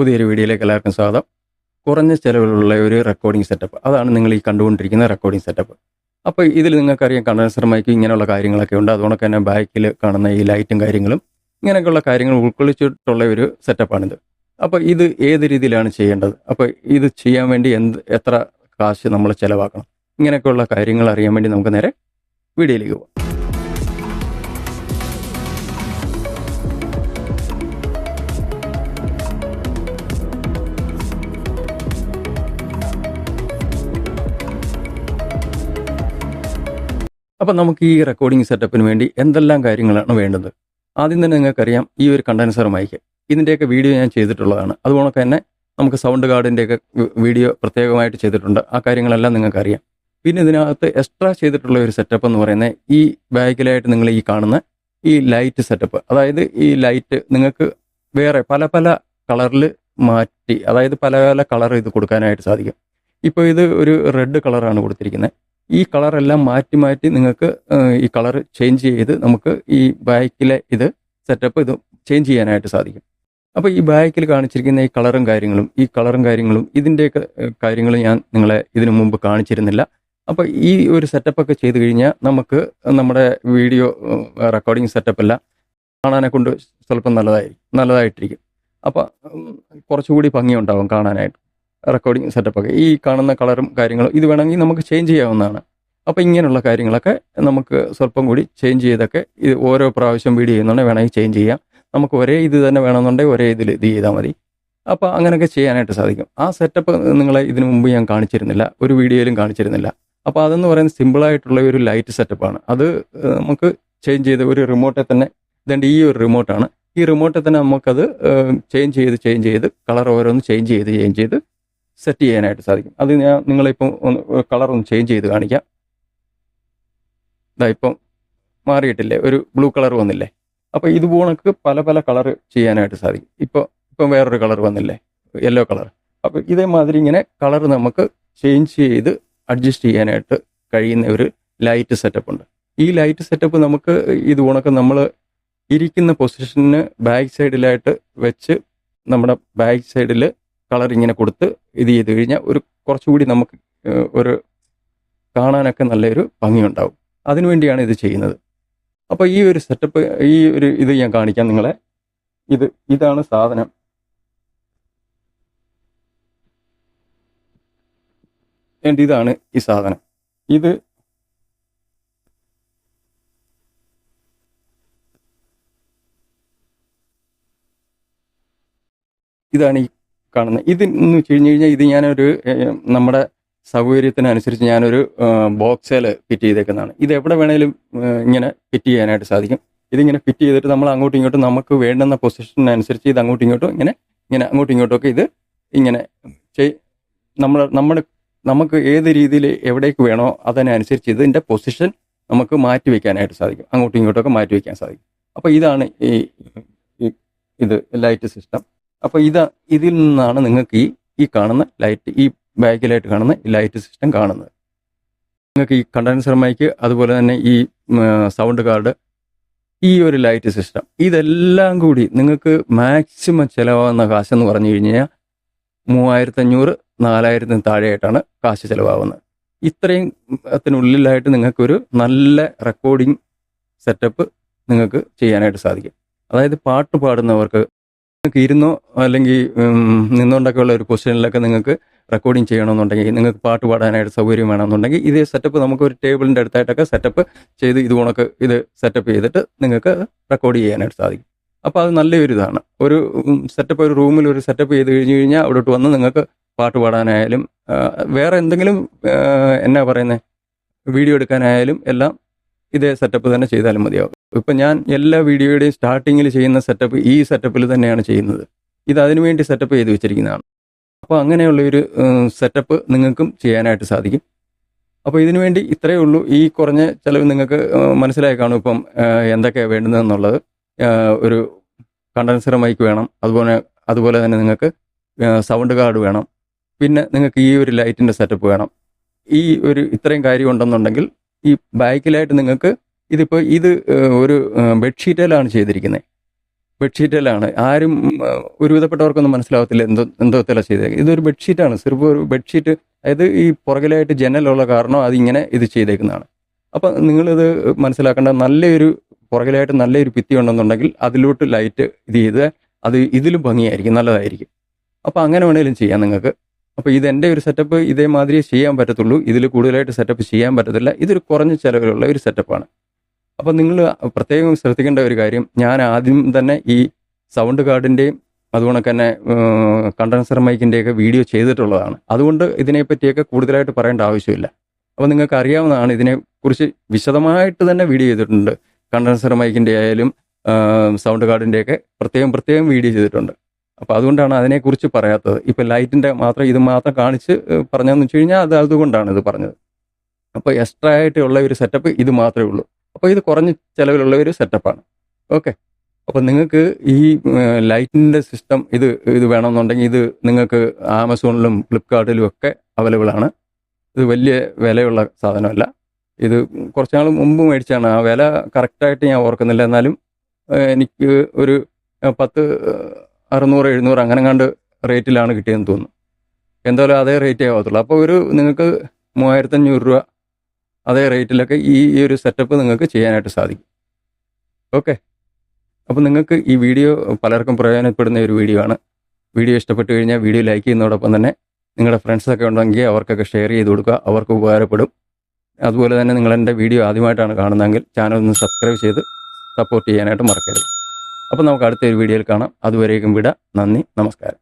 പുതിയൊരു വീഡിയോയിലേക്ക് എല്ലാവർക്കും സ്വാഗതം. കുറഞ്ഞ ചിലവിലുള്ള ഒരു റെക്കോർഡിംഗ് സെറ്റപ്പ് അതാണ് നിങ്ങൾ ഈ കണ്ടുകൊണ്ടിരിക്കുന്ന റെക്കോർഡിംഗ് സെറ്റപ്പ് അപ്പോൾ ഇതിൽ നിങ്ങൾക്കറിയാം കണ്ടൻസർ മൈക്ക് ഇങ്ങനെയുള്ള കാര്യങ്ങളൊക്കെ ഉണ്ട്. അതുകൊണ്ടൊക്കെ തന്നെ ബാക്കിൽ കാണുന്ന ഈ ലൈറ്റും കാര്യങ്ങളും ഇങ്ങനെയൊക്കെയുള്ള കാര്യങ്ങൾ ഉൾക്കൊള്ളിച്ചിട്ടുള്ള ഒരു സെറ്റപ്പാണിത് അപ്പോൾ ഇത് ഏത് രീതിയിലാണ് ചെയ്യേണ്ടത്? അപ്പോൾ ഇത് ചെയ്യാൻ വേണ്ടി എന്ത് എത്ര കാശ് നമ്മൾ ചിലവാക്കണം? ഇങ്ങനെയൊക്കെയുള്ള കാര്യങ്ങൾ അറിയാൻ വേണ്ടി നമുക്ക് നേരെ വീഡിയോയിലേക്ക് പോകാം അപ്പം നമുക്ക് ഈ റെക്കോർഡിംഗ് സെറ്റപ്പിന് വേണ്ടി എന്തെല്ലാം കാര്യങ്ങളാണ് വേണ്ടത്? ആദ്യം തന്നെ നിങ്ങൾക്കറിയാം ഈ ഒരു കണ്ടൻസർ മൈക്ക് ഇതിന്റെയൊക്കെ വീഡിയോ ഞാൻ ചെയ്തിട്ടുള്ളതാണ്. അതുപോലെ തന്നെ നമുക്ക് സൗണ്ട് കാർഡിന്റെയൊക്കെ വീഡിയോ പ്രത്യേകമായിട്ട് ചെയ്തിട്ടുണ്ട്. ആ കാര്യങ്ങളെല്ലാം നിങ്ങൾക്കറിയാം. പിന്നെ ഇതിനകത്ത് എക്സ്ട്രാ ചെയ്തിട്ടുള്ള ഒരു സെറ്റപ്പ് എന്ന് പറയുന്നത് ഈ ബാഗിലായിട്ട് നിങ്ങൾ ഈ കാണുന്ന ഈ ലൈറ്റ് സെറ്റപ്പ് അതായത് ഈ ലൈറ്റ് നിങ്ങൾക്ക് വേറെ പല പല കളറിൽ മാറ്റി അതായത് പല പല കളർ ഇത് കൊടുക്കാനായിട്ട് സാധിക്കും. ഇപ്പോൾ ഇത് ഒരു റെഡ് കളറാണ് കൊടുത്തിരിക്കുന്നത്. ഈ കളറെല്ലാം മാറ്റി മാറ്റി നിങ്ങൾക്ക് ഈ കളർ ചേഞ്ച് ചെയ്ത് നമുക്ക് ഈ ബാക്കിലെ ഇത് സെറ്റപ്പ് ഇത് ചേഞ്ച് ചെയ്യാനായിട്ട് സാധിക്കും. അപ്പോൾ ഈ ബാക്കിൽ കാണിച്ചിരിക്കുന്ന ഈ കളറും കാര്യങ്ങളും ഈ കളറും കാര്യങ്ങളും ഇതിന്റെയൊക്കെ കാര്യങ്ങൾ ഞാൻ നിങ്ങളെ ഇതിനു മുമ്പ് കാണിച്ചിരുന്നില്ല. അപ്പോൾ ഈ ഒരു സെറ്റപ്പൊക്കെ ചെയ്ത് കഴിഞ്ഞാൽ നമുക്ക് നമ്മുടെ വീഡിയോ റെക്കോർഡിങ് സെറ്റപ്പ് എല്ലാം കാണാനെ കൊണ്ട് സ്വല്പം നല്ലതായി നല്ലതായിട്ടിരിക്കും. അപ്പോൾ കുറച്ചുകൂടി ഭംഗിയുണ്ടാവും കാണാനായിട്ട്. റെക്കോർഡിംഗ് സെറ്റപ്പൊക്കെ ഈ കാണുന്ന കളറും കാര്യങ്ങളും ഇത് വേണമെങ്കിൽ നമുക്ക് ചേഞ്ച് ചെയ്യാവുന്നതാണ്. അപ്പോൾ ഇങ്ങനെയുള്ള കാര്യങ്ങളൊക്കെ നമുക്ക് സ്വല്പം കൂടി ചേഞ്ച് ചെയ്തൊക്കെ ഇത് ഓരോ പ്രാവശ്യം വീഡിയോ ചെയ്യുന്നുണ്ടെങ്കിൽ വേണമെങ്കിൽ ചേഞ്ച് ചെയ്യാം. നമുക്ക് ഒരേ ഇത് തന്നെ വേണമെന്നുണ്ടെങ്കിൽ ഒരേ ഇതിൽ ഇത് ചെയ്താൽ മതി. അപ്പോൾ അങ്ങനെയൊക്കെ ചെയ്യാനായിട്ട് സാധിക്കും. ആ സെറ്റപ്പ് നിങ്ങളെ ഇതിനു മുമ്പ് ഞാൻ കാണിച്ചിരുന്നില്ല. ഒരു വീഡിയോയിലും കാണിച്ചിരുന്നില്ല. അപ്പോൾ അതെന്ന് പറയുന്നത് സിമ്പിളായിട്ടുള്ള ഒരു ലൈറ്റ് സെറ്റപ്പാണ് അത് നമുക്ക് ചേഞ്ച് ചെയ്ത് ഒരു റിമോട്ടെ തന്നെ ഇതുണ്ട് ഈ ഒരു റിമോട്ടാണ് ഈ റിമോട്ടെ തന്നെ നമുക്കത് ചേഞ്ച് ചെയ്ത് ചേഞ്ച് ചെയ്ത് കളർ ഓരോന്ന് ചേഞ്ച് ചെയ്ത് ചേഞ്ച് ചെയ്ത് സെറ്റ് ചെയ്യാനായിട്ട് സാധിക്കും. അത് ഞാൻ നിങ്ങളിപ്പം ഒന്ന് കളർ ഒന്ന് ചേഞ്ച് ചെയ്ത് കാണിക്കാം. ഇതാ ഇപ്പം മാറിയിട്ടില്ലേ? ഒരു ബ്ലൂ കളർ വന്നില്ലേ? അപ്പോൾ ഇത് പോണക്ക് പല പല കളർ ചെയ്യാനായിട്ട് സാധിക്കും. ഇപ്പോൾ ഇപ്പം വേറൊരു കളർ വന്നില്ലേ? യെല്ലോ കളർ അപ്പോൾ ഇതേമാതിരി ഇങ്ങനെ കളർ നമുക്ക് ചേഞ്ച് ചെയ്ത് അഡ്ജസ്റ്റ് ചെയ്യാനായിട്ട് കഴിയുന്ന ഒരു ലൈറ്റ് സെറ്റപ്പ് ഉണ്ട്. ഈ ലൈറ്റ് സെറ്റപ്പ് നമുക്ക് ഇത് പോണക്ക് നമ്മൾ ഇരിക്കുന്ന പൊസിഷന് ബാക്ക് സൈഡിലായിട്ട് വെച്ച് നമ്മുടെ ബാക്ക് സൈഡിൽ കളർ ഇങ്ങനെ കൊടുത്ത് ഇത് ചെയ്ത് കഴിഞ്ഞാൽ ഒരു കുറച്ചുകൂടി നമുക്ക് ഒരു കാണാനൊക്കെ നല്ലൊരു ഭംഗിയുണ്ടാവും. അതിനുവേണ്ടിയാണ് ഇത് ചെയ്യുന്നത്. അപ്പോൾ ഈ ഒരു സെറ്റപ്പ് ഈ ഒരു ഇത് ഞാൻ കാണിക്കാം നിങ്ങളെ. ഇത് ഇതാണ് സാധനം. ആൻഡ് ഇതാണ് ഈ സാധനം. ഇത് ഇതാണ് ഈ കാണുന്നത്. ഇത് എന്ന് വെച്ച് കഴിഞ്ഞ് കഴിഞ്ഞാൽ ഇത് ഞാനൊരു നമ്മുടെ സൗകര്യത്തിനനുസരിച്ച് ഞാനൊരു ബോക്സിൽ ഫിറ്റ് ചെയ്തേക്കുന്നതാണ്. ഇത് എവിടെ വേണേലും ഇങ്ങനെ ഫിറ്റ് ചെയ്യാനായിട്ട് സാധിക്കും. ഇതിങ്ങനെ ഫിറ്റ് ചെയ്തിട്ട് നമ്മൾ അങ്ങോട്ടും ഇങ്ങോട്ടും നമുക്ക് വേണ്ടുന്ന പൊസിഷനനുസരിച്ച് ഇത് അങ്ങോട്ടും ഇങ്ങോട്ടും ഇങ്ങനെ ഇങ്ങനെ അങ്ങോട്ടും ഇങ്ങോട്ടും ഒക്കെ ഇത് ഇങ്ങനെ ചെയ് നമ്മൾ നമ്മൾ നമുക്ക് ഏത് രീതിയിൽ എവിടേക്ക് വേണോ അതിനനുസരിച്ച് ഇതിന്റെ പൊസിഷൻ നമുക്ക് മാറ്റി വയ്ക്കാനായിട്ട് സാധിക്കും. അങ്ങോട്ടും ഇങ്ങോട്ടും ഒക്കെ മാറ്റി വയ്ക്കാൻ സാധിക്കും. അപ്പോൾ ഇതാണ് ഈ- ഇത് ലൈറ്റ് സിസ്റ്റം. അപ്പോൾ ഇത് ഇതിൽ നിന്നാണ് നിങ്ങൾക്ക് ഈ ഈ കാണുന്ന ലൈറ്റ് ഈ ബാക്കിലായിട്ട് കാണുന്ന ലൈറ്റ് സിസ്റ്റം കാണുന്നത്. നിങ്ങൾക്ക് ഈ കണ്ടൻസർ മൈക്ക് അതുപോലെ തന്നെ ഈ സൗണ്ട് കാർഡ് ഈ ഒരു ലൈറ്റ് സിസ്റ്റം ഇതെല്ലാം കൂടി നിങ്ങൾക്ക് മാക്സിമം ചിലവാകുന്ന എന്ന് പറഞ്ഞു കഴിഞ്ഞാൽ മൂവായിരത്തഞ്ഞൂറ് നാലായിരത്തിന് താഴെയായിട്ടാണ് കാശ് ചിലവാകുന്നത്. ഇത്രയും അതിനുള്ളിലായിട്ട് നിങ്ങൾക്കൊരു നല്ല റെക്കോർഡിംഗ് സെറ്റപ്പ് നിങ്ങൾക്ക് ചെയ്യാനായിട്ട് സാധിക്കും. അതായത് പാട്ട് പാടുന്നവർക്ക് നിങ്ങൾക്ക് ഇരുന്നോ? അല്ലെങ്കിൽ നിന്നുകൊണ്ടൊക്കെയുള്ള ഒരു പൊസിഷനിലൊക്കെ നിങ്ങൾക്ക് റെക്കോർഡിംഗ് ചെയ്യണമെന്നുണ്ടെങ്കിൽ നിങ്ങൾക്ക് പാട്ട് പാടാനായിട്ട് സൗകര്യം വേണമെന്നുണ്ടെങ്കിൽ ഇതേ സെറ്റപ്പ് നമുക്ക് ഒരു ടേബിളിന്റെ അടുത്തായിട്ടൊക്കെ സെറ്റപ്പ് ചെയ്ത് ഇത് ഇത് സെറ്റപ്പ് ചെയ്തിട്ട് നിങ്ങൾക്ക് റെക്കോർഡ് ചെയ്യാനായിട്ട് സാധിക്കും. അപ്പോൾ അത് നല്ലൊരു ഇതാണ്. ഒരു സെറ്റപ്പ് ഒരു റൂമിൽ ഒരു സെറ്റപ്പ് ചെയ്ത് കഴിഞ്ഞ് കഴിഞ്ഞാൽ അവിടോട്ട് വന്ന് നിങ്ങൾക്ക് പാട്ട് പാടാനായാലും വേറെ എന്തെങ്കിലും എന്നാ പറയുന്നത് വീഡിയോ എടുക്കാനായാലും എല്ലാം ഇതേ സെറ്റപ്പ് തന്നെ ചെയ്താലും മതിയാവും. ഇപ്പം ഞാൻ എല്ലാ വീഡിയോയുടെയും സ്റ്റാർട്ടിങ്ങിൽ ചെയ്യുന്ന സെറ്റപ്പ് ഈ സെറ്റപ്പിൽ തന്നെയാണ് ചെയ്യുന്നത്. ഇത് അതിനുവേണ്ടി സെറ്റപ്പ് ചെയ്ത് വെച്ചിരിക്കുന്നതാണ്. അപ്പോൾ അങ്ങനെയുള്ള ഒരു സെറ്റപ്പ് നിങ്ങൾക്കും ചെയ്യാനായിട്ട് സാധിക്കും. അപ്പോൾ ഇതിനു വേണ്ടി ഇത്രയേ ഉള്ളൂ. ഈ കുറഞ്ഞ ചിലവ് നിങ്ങൾക്ക് മനസ്സിലായി കാണും. ഇപ്പം എന്തൊക്കെയാണ് വേണ്ടുന്നതെന്നുള്ളത്. ഒരു കണ്ടൻസർ മൈക്ക് വേണം. അതുപോലെ അതുപോലെ തന്നെ നിങ്ങൾക്ക് സൗണ്ട് കാർഡ് വേണം. പിന്നെ നിങ്ങൾക്ക് ഈ ഒരു ലൈറ്റിന്റെ സെറ്റപ്പ് വേണം. ഈ ഒരു ഇത്രയും കാര്യം ഉണ്ടെന്നുണ്ടെങ്കിൽ ഈ ബാക്കിലായിട്ട് നിങ്ങൾക്ക് ഇതിപ്പോൾ ഇത് ഒരു ബെഡ്ഷീറ്റിലാണ് ചെയ്തിരിക്കുന്നത് ബെഡ്ഷീറ്റിലാണ് ആരും ഒരുവിധപ്പെട്ടവർക്കൊന്നും മനസ്സിലാവത്തില്ല എന്തോ എന്തോ തല ചെയ്തേക്കുന്നത് ഇതൊരു ബെഡ്ഷീറ്റാണ്. സിർഫ് ഒരു ബെഡ്ഷീറ്റ് അതായത് ഈ പുറകിലായിട്ട് ജനലുള്ള കാരണം അതിങ്ങനെ ഇത് ചെയ്തേക്കുന്നതാണ്. അപ്പം നിങ്ങളിത് മനസ്സിലാക്കേണ്ട നല്ലൊരു പുറകിലായിട്ട് നല്ലൊരു ഭിത്തി ഉണ്ടെന്നുണ്ടെങ്കിൽ അതിലോട്ട് ലൈറ്റ് ഇത് ചെയ്ത് അത് ഇതിലും ഭംഗിയായിരിക്കും നല്ലതായിരിക്കും. അപ്പോൾ അങ്ങനെ വേണേലും ചെയ്യാം നിങ്ങൾക്ക്. അപ്പോൾ ഇത് എന്റെ ഒരു സെറ്റപ്പ് ഇതേമാതിരി ചെയ്യാൻ പറ്റത്തുള്ളൂ. ഇതിൽ കൂടുതലായിട്ട് സെറ്റപ്പ് ചെയ്യാൻ പറ്റത്തില്ല. ഇതൊരു കുറഞ്ഞ ചിലവിലുള്ള ഒരു സെറ്റപ്പാണ് അപ്പോൾ നിങ്ങൾ പ്രത്യേകം ശ്രദ്ധിക്കേണ്ട ഒരു കാര്യം ഞാൻ ആദ്യം തന്നെ ഈ സൗണ്ട് കാർഡിന്റെയും അതുകൊണ്ട് തന്നെ കണ്ടൻസർ മൈക്കിന്റെയൊക്കെ വീഡിയോ ചെയ്തിട്ടുള്ളതാണ്. അതുകൊണ്ട് ഇതിനെപ്പറ്റിയൊക്കെ കൂടുതലായിട്ട് പറയേണ്ട ആവശ്യമില്ല. അപ്പോൾ നിങ്ങൾക്ക് അറിയാവുന്നതാണ് ഇതിനെക്കുറിച്ച് വിശദമായിട്ട് തന്നെ വീഡിയോ ചെയ്തിട്ടുണ്ട്. കണ്ടൻസർ മൈക്കിന്റെ ആയാലും സൗണ്ട് കാർഡിന്റെയൊക്കെ പ്രത്യേകം പ്രത്യേകം വീഡിയോ ചെയ്തിട്ടുണ്ട്. അപ്പോൾ അതുകൊണ്ടാണ് അതിനെക്കുറിച്ച് പറയാത്തത്. ഇപ്പോൾ ലൈറ്റിന്റെ മാത്രം ഇത് മാത്രം കാണിച്ച് പറഞ്ഞതെന്ന് വെച്ച് കഴിഞ്ഞാൽ അത് അതുകൊണ്ടാണ് ഇത് പറഞ്ഞത്. അപ്പോൾ എക്സ്ട്രാ ആയിട്ടുള്ള ഒരു സെറ്റപ്പ് ഇത് മാത്രമേ ഉള്ളൂ. അപ്പോൾ ഇത് കുറഞ്ഞ ചിലവിലുള്ള ഒരു സെറ്റപ്പാണ് ഓക്കെ അപ്പോൾ നിങ്ങൾക്ക് ഈ ലൈറ്റിന്റെ സിസ്റ്റം ഇത് ഇത് വേണമെന്നുണ്ടെങ്കിൽ ഇത് നിങ്ങൾക്ക് ആമസോണിലും ഫ്ലിപ്കാർട്ടിലും ഒക്കെ അവൈലബിൾ ആണ്. ഇത് വലിയ വിലയുള്ള സാധനമല്ല. ഇത് കുറച്ച് നാൾ മുമ്പ് മേടിച്ചാണ് ആ വില കറക്റ്റായിട്ട് ഞാൻ ഓർക്കുന്നില്ല. എന്നാലും എനിക്ക് ഒരു പത്ത് അറുന്നൂറ് എഴുന്നൂറ് അങ്ങനെ കണ്ട് റേറ്റിലാണ് കിട്ടിയതെന്ന് തോന്നുന്നു. എന്തായാലും അതേ റേറ്റ് ആവത്തുള്ളൂ. അപ്പോൾ ഒരു നിങ്ങൾക്ക് മൂവായിരത്തഞ്ഞൂറ് രൂപ അതേ റേറ്റിലൊക്കെ ഈ ഈ ഒരു സെറ്റപ്പ് നിങ്ങൾക്ക് ചെയ്യാനായിട്ട് സാധിക്കും. ഓക്കെ. അപ്പോൾ നിങ്ങൾക്ക് ഈ വീഡിയോ പലർക്കും പ്രയോജനപ്പെടുന്ന ഒരു വീഡിയോ ആണ്. വീഡിയോ ഇഷ്ടപ്പെട്ട് കഴിഞ്ഞാൽ വീഡിയോ ലൈക്ക് ചെയ്യുന്നതോടൊപ്പം തന്നെ നിങ്ങളുടെ ഫ്രണ്ട്സൊക്കെ ഉണ്ടെങ്കിൽ അവർക്കൊക്കെ ഷെയർ ചെയ്ത് കൊടുക്കുക. അവർക്ക് ഉപകാരപ്പെടും. അതുപോലെ തന്നെ നിങ്ങൾ എന്റെ വീഡിയോ ആദ്യമായിട്ടാണ് കാണുന്നതെങ്കിൽ ചാനൽ ഒന്ന് സബ്സ്ക്രൈബ് ചെയ്ത് സപ്പോർട്ട് ചെയ്യാനായിട്ട് മറക്കരുത്. അപ്പോൾ നമുക്ക് അടുത്ത ഒരു വീഡിയോയിൽ കാണാം. അതുവരേക്കും വിട. നന്ദി. നമസ്കാരം.